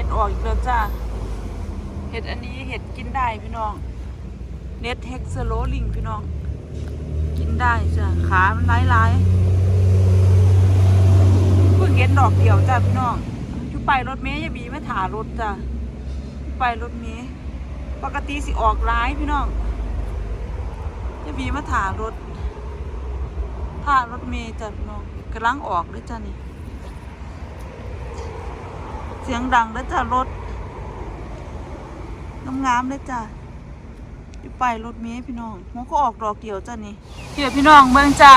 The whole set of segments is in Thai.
ห็ดออกอีกแล้วจ้าเห็ดอันนี้เห็ดกินได้พี่น้องเน็ตเฮกเซโลลิงพี่น้อง กินได้จ้ะขามันร้ายร้ายๆเพิ่งเห็นดอกเดียวจ้าพี่น้องชุไปรถเมย์อยาบีไม่ถารถจ้ะชุไปรถเมย์ปกติสิออกร้ายพี่น้องอยาบีมาถารถท่ารถเมย์จ้ะพี่น้องกำลังออกเลยจ้ะนี่ สียงดังแล้วจ้ารถงามๆเลยจ้ะอยู่ไปรถเมย์พี่น้องมันก็ออกดอกเดียวจ้ะนี่เพียพี่น้องเมืองจ้า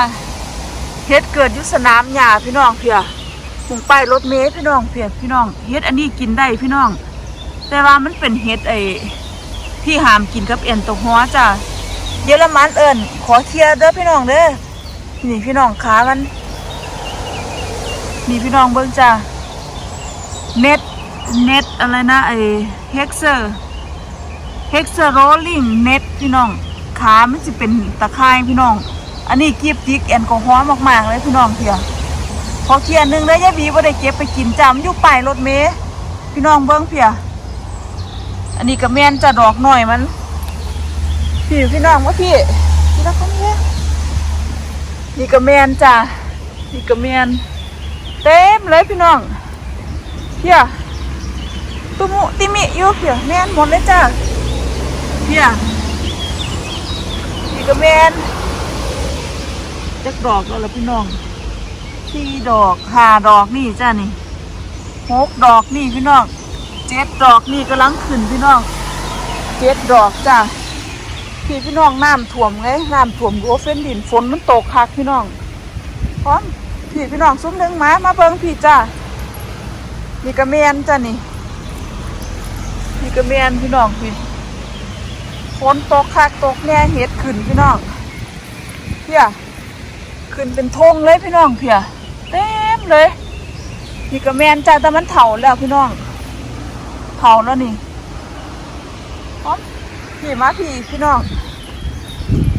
เฮ็ดเกิดยุสนามหญ้าพี่น้องเพียผมไปรถเมย์พี่น้องเพียพี่น้องเฮ็ดอันนี้กินได้พี่น้อง แต่ว่ามันเป็นเฮ็ดไอ้ที่ห้ามกินกับเอ็นตกหัวจ้ะเยอรมันเอิญขอเคลียร์เด้อพี่น้องเด้อนี่พี่น้องขามันนี่พี่น้องเบิ่งจ้า เน็ตเน็ตอะไรนะไอเฮกเซอร์เฮกเซอร์โรลลิงเน็ตพี่น้องขามันจะเป็นตะไคร่ายพี่น้อง อันนี้กีบจิกแอลกอฮอล์มากๆเลยพี่น้องเพียพอเคียนหนึ่งได้ยายบีว่าได้เก็บไปกินจำอยู่ป้ายรถเมย์พี่น้องเบิ้งเพียอันนี้ก็แม่นจะดอกหน่อยมัน พี่พี่น้องว่าพี่พี่รักเนี่นี่ก็แม่นจ้ะนี่ก็แม่นเต็มเลยพี่น้อง เพียตุมุติมิอยู่เพียแม่นหมดเลยจ้าเพียนี่ก็แม่นจักดอกแล้วล่ะพี่น้องสี่ดอกห้าดอกนี่จ้านี่หกดอกนี่พี่น้องเจ็ดดอกนี่กำลังขึ้นพี่น้องเจ็ดดอกจ้าพี่พี่น้องน้ำท่วมไงน้ำท่วมรั้วเฟ้นดินฝนมันตกคักพี่น้องพร้อมพี่พี่น้องซุ้มหนึ่งมามาเบิ่งพี่จ้า นี่กระเมียนจ้ะนี่ นี่กระเมียนพี่น้องพี่ฝนตกคักตกแน่เห็ดขึ้นพี่น้องเพียขึ้นเป็นธงเลยพี่น้องเพียเต็มเลย นี่กระเมียนจ้ะแต่มันเถาแล้วพี่น้องเถาแล้วนี่อ๋อพี่มาพี่พี่น้อง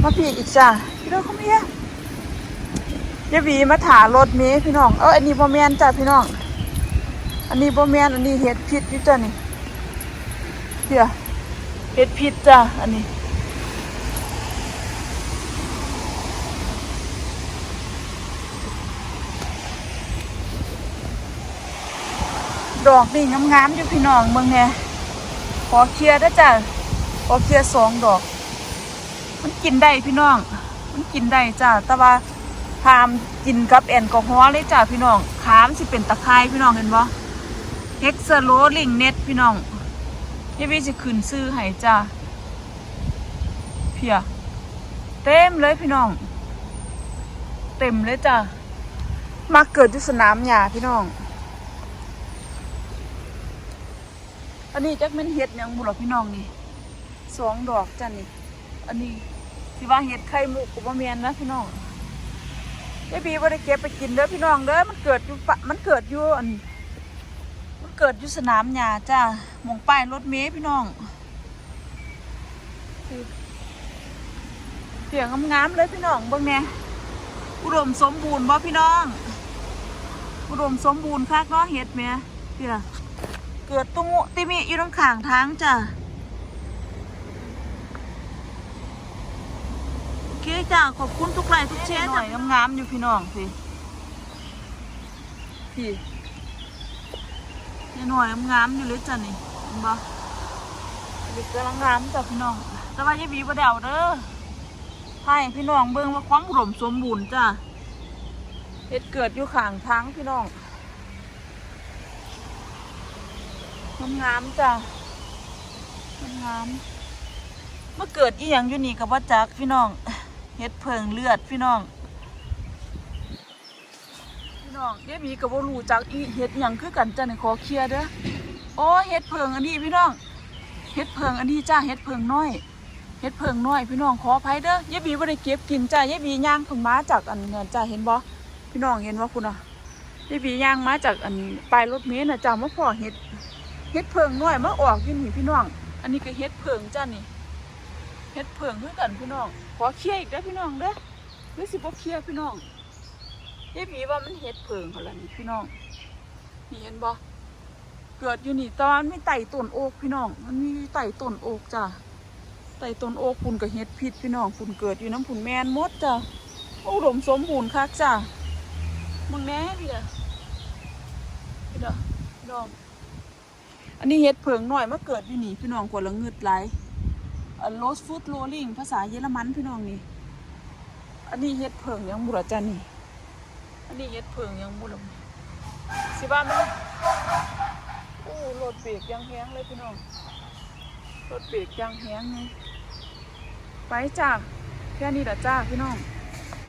มาพี่อีกจ้ะพี่น้องเขาเมียยายบีมาถารถเมีพี่น้อง เอออันนี้พอแมนจ้ะพี่น้อง อันนี้บ่แม่นอันนี้เห็ดพิษอยู่จ้ะนี่เดี๋ยวเห็ดพิษจ้ะอันนี้ดอกนี่งามๆอยู่พี่น้องเมืองแน่ขอเคลียร์ด้จ้ะขอเคลียร์สองดอก มันกินได้พี่น้อง มันกินได้จ้ะแต่ว่าพามกินกับแอลกอฮอล์เลยจ้ะพี่น้องขามสิเป็นตะไคร้พี่น้องเห็นบ่ เฮกเซโลลิงเน็ตพี่น้องยี่พี่จะขึ้นซื้อให้จ้าเพียเต็มเลยพี่น้อง เต็มเลยจ้ามาเกิดที่สนามหญ้าพี่น้อง อันนี้จักแม่นเห็ดยังบุหรอพี่น้องนี่สองดอกจ้ะนี่ อันนี้ที่ว่าเห็ดไข่มุกกับะเมียนนะพี่น้องยายบีว่าได้เก็บไปกินเด้อพี่น้องเด้อมันเกิดอยู่ปะมันเกิดอยู่อัน มันเกิดอยู่สนามหญ้าจ้ามองป้ายรถเมย์พี่น้องเสียงงามๆเลยพี่น้องเบิ่งแหน่อุดมสมบูรณ์บ่พี่น้อง อุดมสมบูรณ์คักเนาะเฮ็ดแม่เพี่ยเกิดตุมุติมิอยู่ตรงข้างทางจ้าโอเคจ้าขอบคุณทุกไลค์ทุกแชร์หน่อยงามๆอยู่พี่น้องสิพี่ นี่หน่อยงามอยู่เลยจ้ะนี่เห็นบ่เด็กกำลังงามจ้ะพี่น้อง แต่ว่าย่าบีบ่ได้เอาเด้อให้พี่น้องเบิ่งว่าความอุดมสมบูรณ์จ้ะเฮ็ดเกิดอยู่ข้างทางพี่น้องงามจ้ะงามเมื่อเกิดอีหยังอยู่นี่กับว่าจักพี่น้องเฮ็ดเพิงเลือดพี่น้อง น้องเดี๋ยวมีกับว่ารู้จักอีเฮ็ดหยังคือกันจ้ะนี่ขอเคลียร์เด้อโอ้เฮ็ดเพิงอันนี้พี่น้องเฮ็ดเพิงอันนี้จ้าเฮ็ดเพิงน้อยเฮ็ดเพิงน้อยพี่น้องขออภัยเด้อยายบีบ่ได้เก็บกินจ้ายายบีย่างเพิ่งมาจากอันเงินจ้าเห็นบ่พี่น้องเห็นว่าคุณอะยายบีย่างมาจากอันปลายรถเมล์น่ะจ้ามาพอเฮ็ดเฮ็ดเพิงน้อยมาออกอยู่นี่พี่น้อง อันนี้ก็เฮ็ดเพิงจ้านี่เฮ็ดเพิงคือกันพี่น้องขอเคลียร์อีกเด้อพี่น้องเด้อหรือสิบ่เคลียร์พี่น้อง ยายผีว่ามันเห็ดเพิงเขาละนี่พี่น้องนี่เห็นบ่เกิดอยู่นี่ตอนไม่ไต่ต้นโอกพี่น้อง มันมีไต่ต้นโอกจ้ะไต่ต้นโอกปุ่นกับเฮ็ดพิษพี่น้องปุ่นเกิดอยู่น้ำปุ่นแมนมดจ้ะอุดมสมบูรณ์คักจ้ะมึงแน่พี่เด้อพี่เด้อพี่น้องอันนี้เฮ็ดเพิงหน่อยมาเกิดอยู่นี่พี่น้องกว่าละเงึดไหลโรสฟูดโรลิงภาษาเยอรมันพี่น้องนี่ อันนี้เฮ็ดเพิงยังบุรจันนี่ อันนี้เฮ็ดเพิงยังบุดลงสิบ้านมันโอ้รถเบรกยังแห้งเลยพี่น้องรถเบรกยังแห้งไงไปจ้าแค่นี้ละจ้าพี่น้อง